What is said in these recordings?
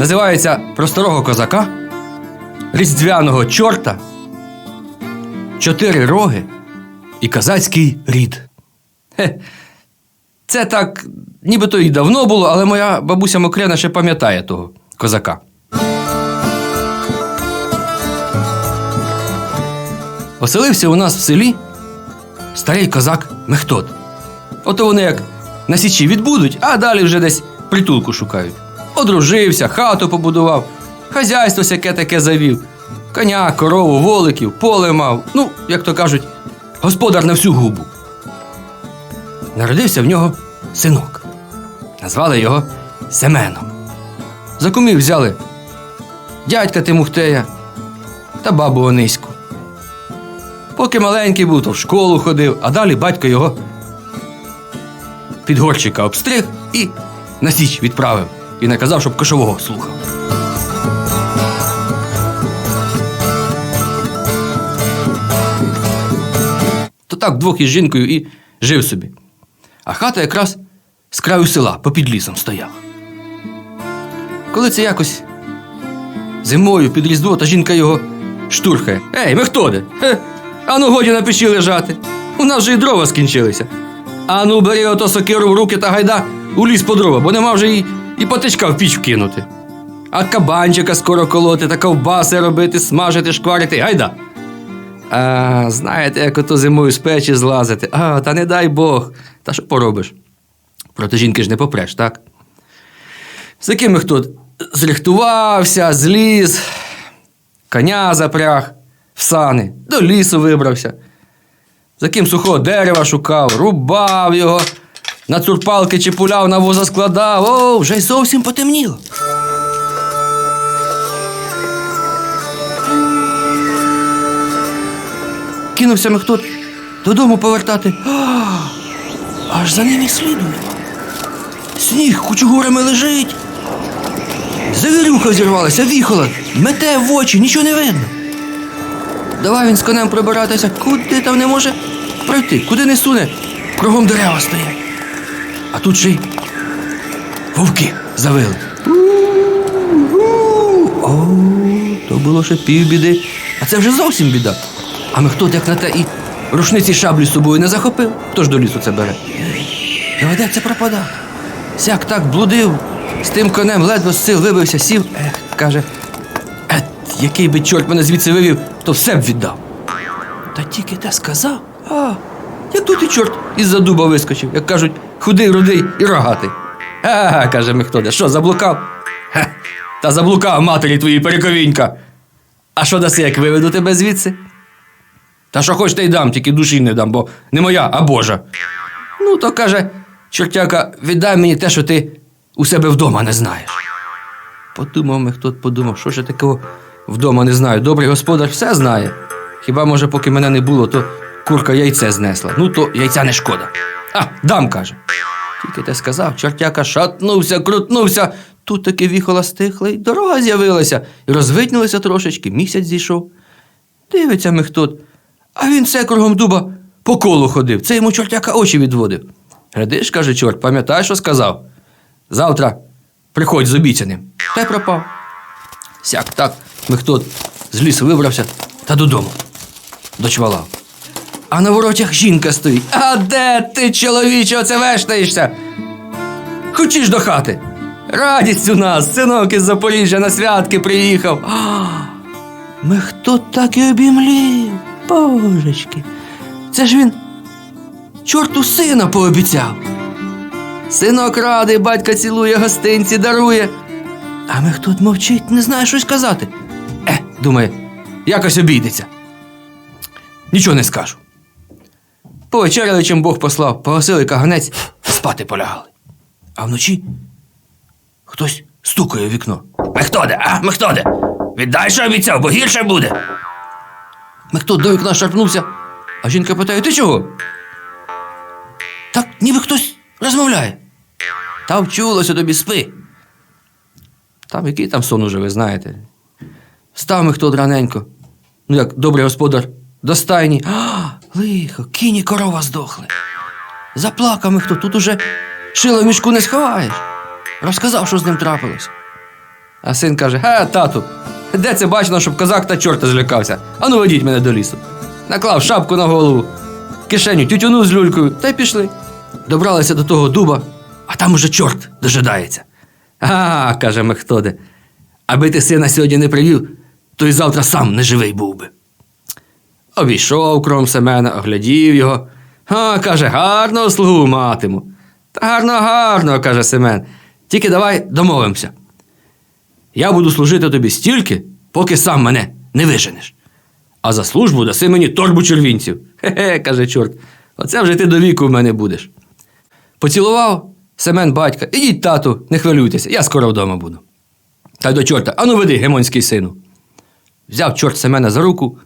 називається про старого козака, різдвяного чорта, чотири роги і козацький рід. Хе. Це так, нібито і давно було, але моя бабуся Мокрена ще пам'ятає того козака. Оселився у нас в селі старий козак Мехтод. Ото вони як на січі відбудуть, а далі вже десь притулку шукають. Одружився, хату побудував, хазяйство сяке таке завів. Коня, корову, воликів, поле мав. Ну, як то кажуть, господар на всю губу. Народився в нього синок. Назвали його Семеном. За кумів взяли дядька Тимухтея та бабу Ониську. Поки маленький був, то в школу ходив, а далі батько його під горщика обстриг і на січ відправив і наказав, щоб кошового слухав. То так вдвох із жінкою і жив собі. А хата якраз з краю села попід лісом стояла. Коли це якось зимою під різдво, та жінка його штурхає. Ей, ми хто де? Хе, ану годі на печі лежати. У нас же і дрова скінчилися. Ану, бери ото сокиру в руки та гайда у ліс по дрова, бо нема вже і, і патичка в піч вкинути. А кабанчика скоро колоти та ковбаси робити, смажити, шкварити, гайда. А, знаєте, як ото зимою з печі злазити. А, та не дай Бог. Та що поробиш? Проти жінки ж не попреш, так? З якими хто зрихтувався, зліз, коня запряг в сани, до лісу вибрався. За ким сухого дерева шукав, рубав його, на цурпалки чіпуляв, на воза складав. О, вже й зовсім потемніло. Кинувся Мехтот додому повертати. Аж за ним і сліду. Сніг кучугурами лежить. Завірюха зірвалася, віхола, мете в очі, нічого не видно. Давай він з конем пробиратися, куди там не може пройти, куди не суне, кругом дерева стоять. А тут ще й вовки завили. О, то було ще півбіди. А це вже зовсім біда. А ми хто як на те і рушниці шаблі з собою не захопив, хто ж до лісу це бере. Доведеться пропадати. Сяк так блудив, з тим конем ледве з сил вибився, сів. Ех, каже, ет, який би чорт мене звідси вивів, то все б віддав. Та тільки те сказав, а, як тут і чорт із-за дуба вискочив, як кажуть, худий, рудий і рогатий. А, каже Мехтоде, що, заблукав? Ха, та заблукав матері твої перековінька. А що даси, як виведу тебе звідси? Та що хоч та й дам, тільки душі не дам, бо не моя, а Божа. Ну, то каже, чортяка, віддай мені те, що ти у себе вдома не знаєш. Подумав ми, подумав, що ж я такого вдома не знаю. Добрий господар все знає. Хіба, може, поки мене не було, то курка яйце знесла. Ну, то яйця не шкода. А, дам, каже. Тільки те сказав, чортяка шатнувся, крутнувся. Тут таки віхола стихла, і дорога з'явилася, і розвиднілася трошечки, місяць зійшов. Дивиться Мехтот, а він все кругом дуба по колу ходив. Це йому чортяка очі відводив. Глядиш, каже чорт, пам'ятаєш, що сказав? Завтра приходь з обіцяним. Та й пропав. Сяк так, Мехтот з лісу вибрався та додому. Дочвалав. А на воротях жінка стоїть. А де ти, чоловіче, оце вештаєшся? Хочеш до хати? Радість у нас, синок із Запоріжжя на святки приїхав. А, ми хто так і обімлів, божечки. Це ж він чорту сина пообіцяв. Синок радий, батька цілує, гостинці дарує. А ми хто мовчить, не знає щось казати. Е, думає, якось обійдеться. Нічого не скажу. Повечеряли, чим Бог послав, погасили каганець, спати полягали. А вночі хтось стукає в вікно. Мехтоде, а, Мехтоде, віддай, що обіцяв, бо гірше буде. Мехтод до вікна шарпнувся, а жінка питає: ти чого? Так ніби хтось розмовляє. Та вчулося тобі спи. Там який там сон уже, ви знаєте. Став Мехтод раненько. Ну, як добрий господар, до стайні. А, лихо, кінь і корова здохли. Заплакав Мехтод, тут уже шило в мішку не сховаєш. Розказав, що з ним трапилось. А син каже: Ге, тату, де це бачено, щоб козак та чорта злякався? Ану ведіть мене до лісу. Наклав шапку на голову, кишеню тютюну з люлькою, та й пішли. Добралися до того дуба, а там уже чорт дожидається. А, каже Мехтоде, аби ти сина сьогодні не привів, то й завтра сам неживий був би. Обійшов кром Семена, оглядів його. А, каже, гарного слугу матиму. Та гарно, гарно, каже Семен. Тільки давай домовимося. Я буду служити тобі стільки, поки сам мене не виженеш. А за службу даси мені торбу червінців. Хе-хе, каже чорт. Оце вже ти до віку в мене будеш. Поцілував Семен батька. Ідіть, тату, не хвилюйтеся, я скоро вдома буду. Та й до чорта, ану веди, гемонський сину. Взяв чорт Семена за руку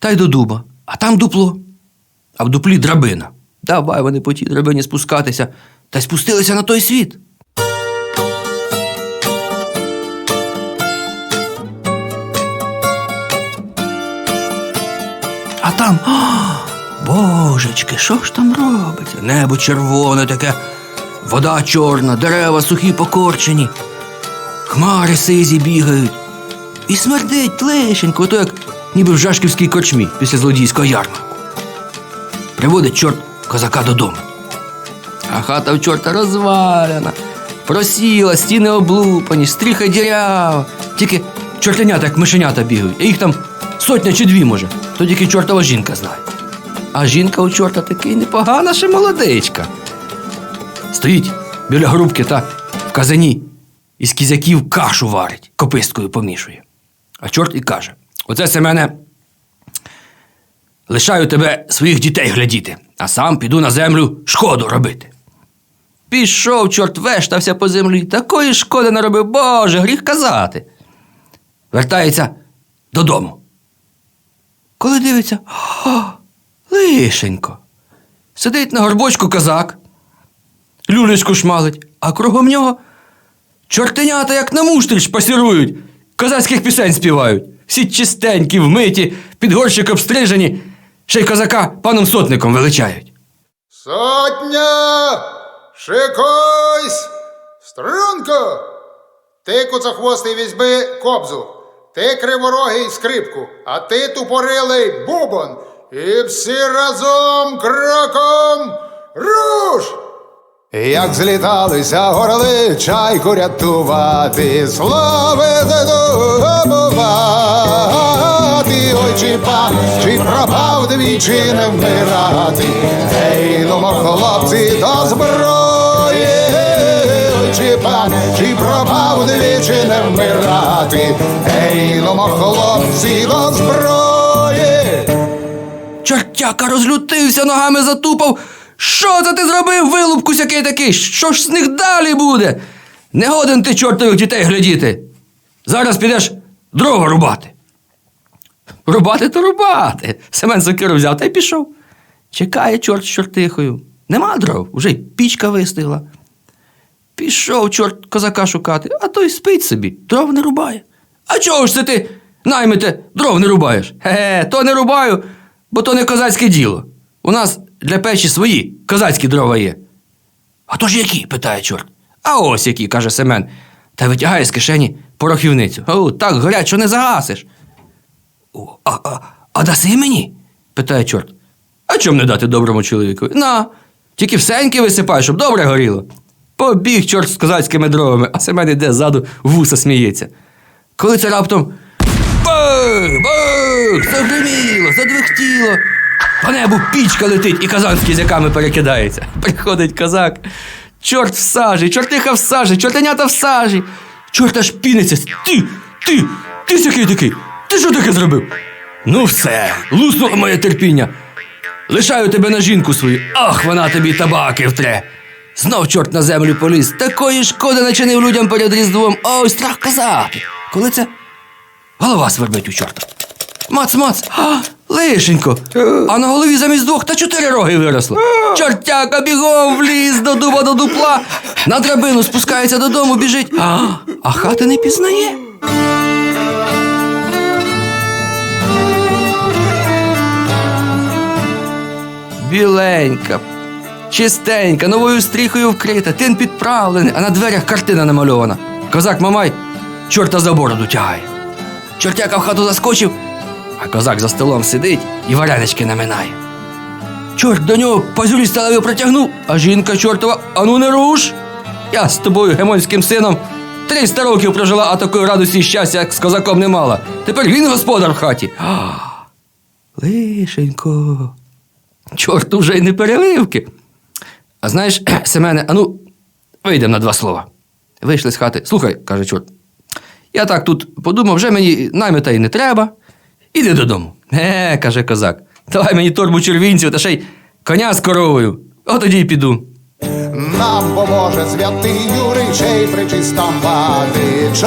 та й до дуба, а там дупло, а в дуплі драбина. Давай вони по тій драбині спускатися, та й спустилися на той світ. А там, о, божечки, що ж там робиться? Небо червоне таке, вода чорна, дерева сухі покорчені, хмари сизі бігають. І смердить лишенько, то як ніби в жашківській корчмі після злодійського ярмарку. Приводить чорт козака додому. А хата в чорта розвалена, просіла, стіни облупані, стріха дірява. Тільки чортенята, як мишенята бігають, а їх там сотня чи дві може, то тільки чортова жінка знає. А жінка у чорта такий непогана ще молодичка. Стоїть біля грубки та в казані із кізяків кашу варить, кописткою помішує. А чорт і каже: Оце Семене, лишаю тебе своїх дітей глядіти, а сам піду на землю шкоду робити. Пішов, чорт вештався по землі, такої шкоди наробив, Боже, гріх казати. Вертається додому. Коли дивиться, о, лишенько. Сидить на горбочку козак, люлечку шмалить, а кругом нього чортенята, як на муштрич, пасірують, козацьких пісень співають. Всі чистенькі, вмиті, під горщик обстрижені, ще й козака паном сотником величають. Сотня! Шикуйсь! Струнко! Ти куцохвостий візьми кобзу, ти криворогий скрипку, а ти тупорилий бубон. І всі разом кроком руш! Як зліталися горли чайку рятувати, славити чи пан, чи пропав двічі не вмирати, Ей, ну, хлопці, до зброї, чи пан, чи пропав двічі не вмирати, Ей, ну, хлопці, до зброї. Чортяка розлютився, ногами затупав. Що це ти зробив, вилупку сякий такий? Що ж з них далі буде? Не годен ти чортових дітей глядіти. Зараз підеш дрова рубати. Рубати то рубати. Семен сокиру взяв та й пішов. Чекає чорт з чортихою. Нема дров, вже й пічка вистигла. Пішов чорт козака шукати, а той спить собі, дров не рубає. А чого ж це ти, наймите, дров не рубаєш? Ге, то не рубаю, бо то не козацьке діло. У нас для печі свої козацькі дрова є. А то ж які? питає чорт. А ось які, каже Семен, та витягає з кишені порохівницю. О, так горять, що не загасиш. А, а, а даси мені? питає чорт. А чом не дати доброму чоловікові? На, тільки всеньки висипай, щоб добре горіло. Побіг чорт з козацькими дровами, а Семен іде ззаду вуса сміється. Коли це раптом. Бах! Бах! Загриміло, задвихтіло. По небу пічка летить і казан з кізяками перекидається. Приходить козак. Чорт в сажі, чортиха в сажі, чортенята в сажі. Чорт аж піниться. Ти, ти, ти сякий такий. Ти що таке зробив? Ну все, луснуло моє терпіння. Лишаю тебе на жінку свою. Ах, вона тобі табаки втре. Знов чорт на землю поліз. Такої шкоди начинив людям перед Різдвом. Ой, страх казати. Коли це голова свербить у чорта. Мац, мац, лишенько. А на голові замість двох та чотири роги виросло. Чортяка бігом вліз до дуба до дупла. На драбину спускається додому, біжить. А, а хати не пізнає. Біленька, чистенька, новою стріхою вкрита, тин підправлений, а на дверях картина намальована. Козак Мамай чорта за бороду тягає. Чортяка в хату заскочив, а козак за столом сидить і варенички наминає. Чорт до нього пазюлі сталеві протягнув, а жінка чортова, ану не руш. Я з тобою, гемонським сином, 300 років прожила, а такої радості і щастя, як з козаком не мала. Тепер він господар в хаті. Лишенько, чорт уже й не переливки. А знаєш, Семене, ану, вийдемо на два слова. Вийшли з хати. Слухай, каже чорт. Я так тут подумав, вже мені наймита і не треба. Іди додому. Е, каже козак. Давай мені торбу червінців та ще й коня з коровою. От тоді й піду. Нам поможе святий Юрий, чей причистам води, ой, чи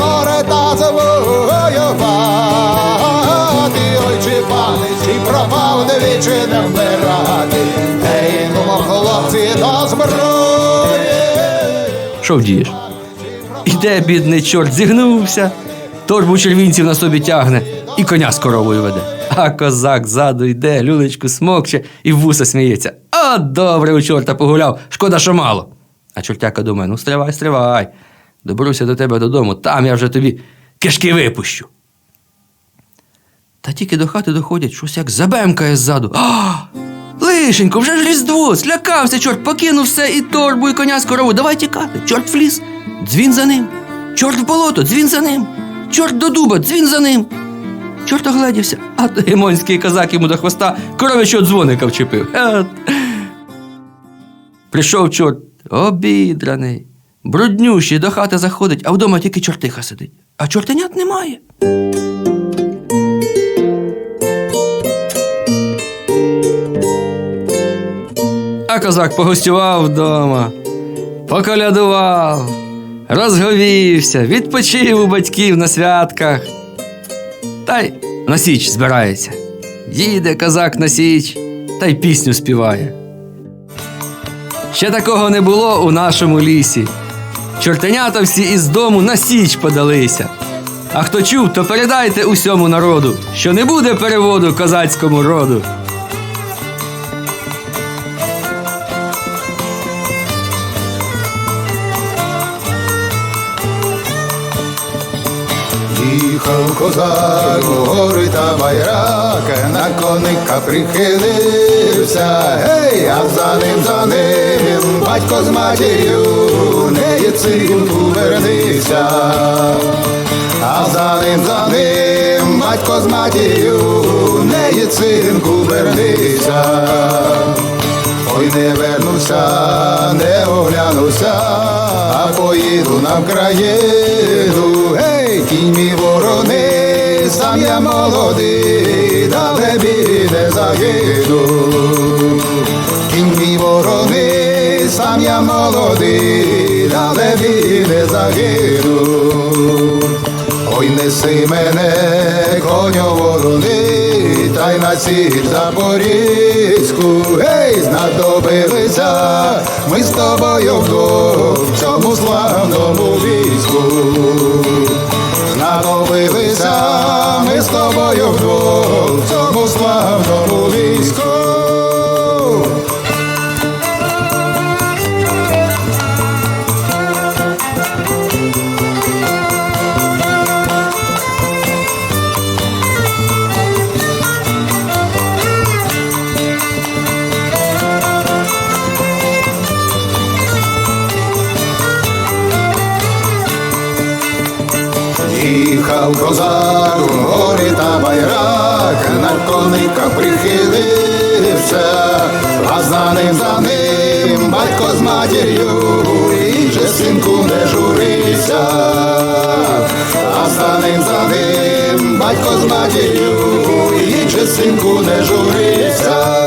чи пропав, двічі не вмирати, Ей, ну, хлопці, до зброї. Що вдієш? Іде, бідний чорт, зігнувся, торбу червінців на собі тягне і коня з коровою веде. А козак ззаду йде, люлечку смокче і вуса сміється. А добре у чорта погуляв, шкода, що мало. А чортяка думає: ну стривай, стривай. Доберуся до тебе додому, там я вже тобі кишки випущу. Та тільки до хати доходять, щось як забемкає ззаду. А! Лишенько, вже ж різдво, злякався, чорт, покинув все і торбу, і коня з корову. Давай тікати. Чорт в ліс, дзвін за ним. Чорт в болото, дзвін за ним. Чорт до дуба, дзвін за ним. Чорт огледівся, а гемонський козак йому до хвоста коров'ячого дзвоника вчепив. От. Прийшов чорт, обідраний, бруднющий, до хати заходить, а вдома тільки чортиха сидить. А чортенят немає. А козак погостював вдома, поколядував, розговівся, відпочив у батьків на святках. Та й на січ збирається. Їде козак на січ та й пісню співає. Ще такого не було у нашому лісі. Чортенята всі із дому на січ подалися. А хто чув, то передайте усьому народу, що не буде переводу козацькому роду. Їхав козак у гори та байрак, на коника прихилився, гей, а за ним, за ним, батько з матір'ю, не синку, вернися, а за ним, за ним, батько з матір'ю, не є синку, вернися. Ой, не вернуся, не оглянуся, а поїду на Вкраїну. Кінь мій ворони, сам я молодий, далебі не загину. Кінь мій ворони, сам я молодий, далебі не загину. Ой, неси мене, коню ворони, та й на січ запорізьку, гей, знадобилися, ми з тобою вдвох в цьому славному війську. Знадобилися, ми з тобою вдвох в цьому славному війську. Коника прихилився, а за ним, за ним батько з матір'ю, і синку не журися, а за ним, за ним батько з матір'ю, і синку не журися.